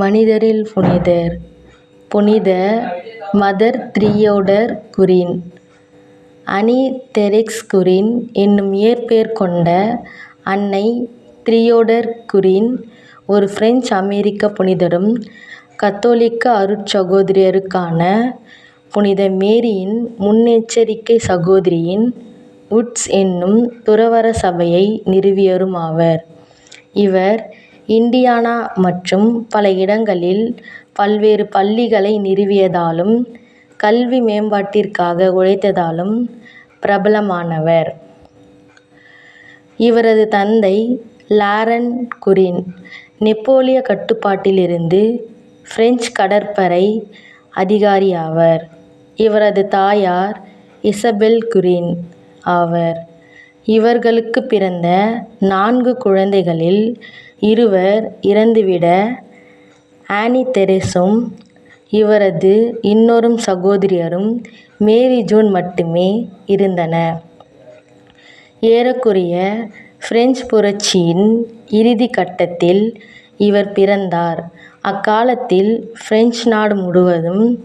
மனிதரில் புனிதர். புனித மதர் திரியோடர் குரின். அனி தெரெக்ஸ் குரின் என்னும் இயற்பெயர் கொண்ட அன்னை திரியோடர் குரின் ஒரு பிரெஞ்சு அமெரிக்க புனிதரும் கத்தோலிக்க அருட்சகோதரியருக்கான புனித மேரியின் முன்னெச்சரிக்கை சகோதரியின் உட்ஸ் என்னும் துறவற சபையை நிறுவியருமாவர். இவர் இண்டியானா மற்றும் பல இடங்களில் பல்வேறு பள்ளிகளை நிறுவியதாலும் கல்வி மேம்பாட்டிற்காக உழைத்ததாலும் பிரபலமானவர். இவரது தந்தை லாரன் குரின் நெப்போலிய கட்டுப்பாட்டிலிருந்து பிரெஞ்சு கடற்படை அதிகாரியாவர். இவரது தாயார் இசபெல் குரின் ஆவர். இவர்களுக்குப் பிறந்த நான்கு குழந்தைகளில் இருவர் இறந்துவிட ஆனி தெரேசும் இவரது இன்னொரு சகோதரியரும் மேரி ஜூன் மட்டுமே இருந்தனர். ஏறக்குறைய பிரெஞ்சு புரட்சியின் இறுதிக் கட்டத்தில் இவர் பிறந்தார். அக்காலத்தில் பிரெஞ்சு நாடு முழுவதும்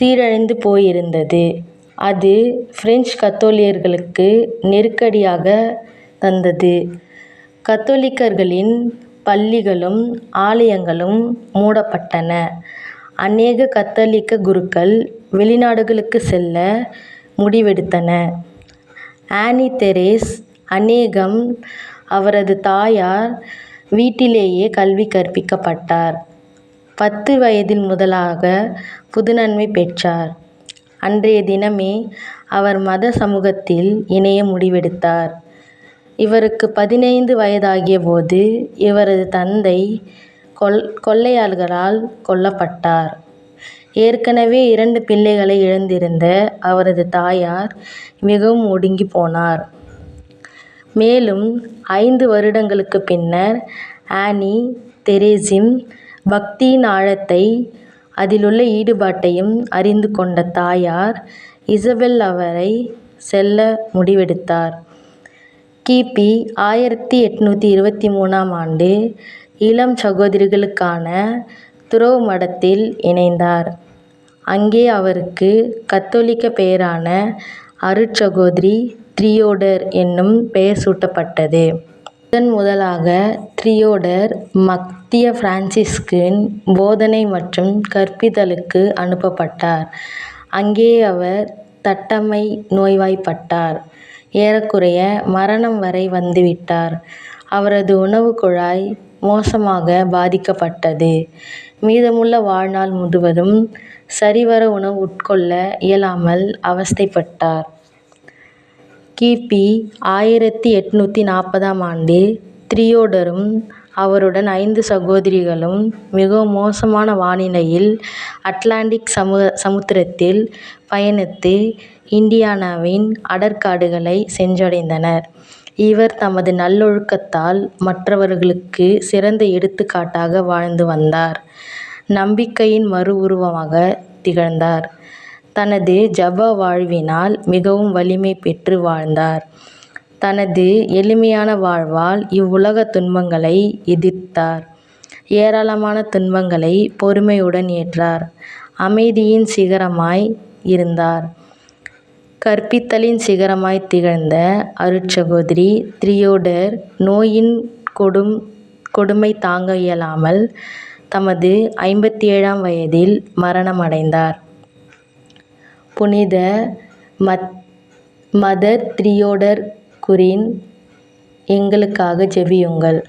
சீரழிந்து போயிருந்தது. அது பிரெஞ்சு கத்தோலியர்களுக்கு நெருக்கடியாக தந்தது. கத்தோலிக்கர்களின் பள்ளிகளும் ஆலயங்களும் மூடப்பட்டன. அநேக கத்தோலிக்க குருக்கள் வெளிநாடுகளுக்கு செல்ல முடிவெடுத்தனர். ஆனி தெரேஸ் அநேகம் அவரது தாயார் வீட்டிலேயே கல்வி கற்பிக்கப்பட்டார். பத்து வயதில் முதலாக புதுநன்மை பெற்றார். அன்றைய தினமே அவர் மத சமூகத்தில் இணைய முடிவெடுத்தார். இவருக்கு பதினைந்து வயதாகிய போது இவரது தந்தை கொள்ளையர்களால் கொல்லப்பட்டார். ஏற்கனவே இரண்டு பிள்ளைகளை இழந்திருந்த அவரது தாயார் மிகவும் ஒடுங்கிப் போனார். மேலும் ஐந்து வருடங்களுக்குப் பின்னர் ஆனி தெரேசின் பக்தியின் ஆழத்தை அதிலுள்ள ஈடுபாட்டையும் அறிந்து கொண்ட தாயார் இசபெல் அவரை செல்ல முடிவெடுத்தார். கிபி ஆயிரத்தி எட்நூற்றி இருபத்தி மூணாம் ஆண்டு இளம் சகோதரிகளுக்கான துறவு மடத்தில் இணைந்தார். அங்கே அவருக்கு கத்தோலிக்கப் பெயரான அருட்சகோதரி திரியோடர் என்னும் பெயர் சூட்டப்பட்டது. முதன் முதலாக த்ரியோடர் மத்திய பிரான்சிஸ்கின் போதனை மற்றும் கற்பித்தலுக்கு அனுப்பப்பட்டார். அங்கே அவர் தட்டம்மை நோய்வாய்ப்பட்டார். ஏறக்குறைய மரணம் வரை வந்துவிட்டார். அவரது உணவுக் குழாய் மோசமாக பாதிக்கப்பட்டது. மீதமுள்ள வாழ்நாள் முழுவதும் சரிவர உணவு உட்கொள்ள இயலாமல் அவஸ்தைப்பட்டார். கிபி ஆயிரத்தி எட்நூற்றி நாற்பதாம் ஆண்டு திரியோடரும் அவருடன் ஐந்து சகோதரிகளும் மிகவும் மோசமான வானிலையில் அட்லாண்டிக் சமுத்திரத்தில் பயணித்து இண்டியானாவின் அடற்காடுகளை சென்றடைந்தனர். இவர் தமது நல்லொழுக்கத்தால் மற்றவர்களுக்கு சிறந்த எடுத்துக்காட்டாக வாழ்ந்து வந்தார். நம்பிக்கையின் மறு உருவமாக திகழ்ந்தார். தனது ஜப வாழ்வினால் மிகவும் வலிமை பெற்று வாழ்ந்தார். தனது எளிமையான வாழ்வால் இவ்வுலக துன்பங்களை எதிர்த்தார். ஏராளமான துன்பங்களை பொறுமையுடன் ஏற்றார். அமைதியின் சிகரமாய் இருந்தார். கற்பித்தலின் சிகரமாய் திகழ்ந்த அருட்சகோதரி திரியோடர் நோயின் கொடும் கொடுமை தாங்க இயலாமல் தமது ஐம்பத்தி ஏழாம் வயதில் மரணமடைந்தார். புனித மத் மதர் திரியோடர் குரின் எங்களுக்காக ஜெபியுங்கள்.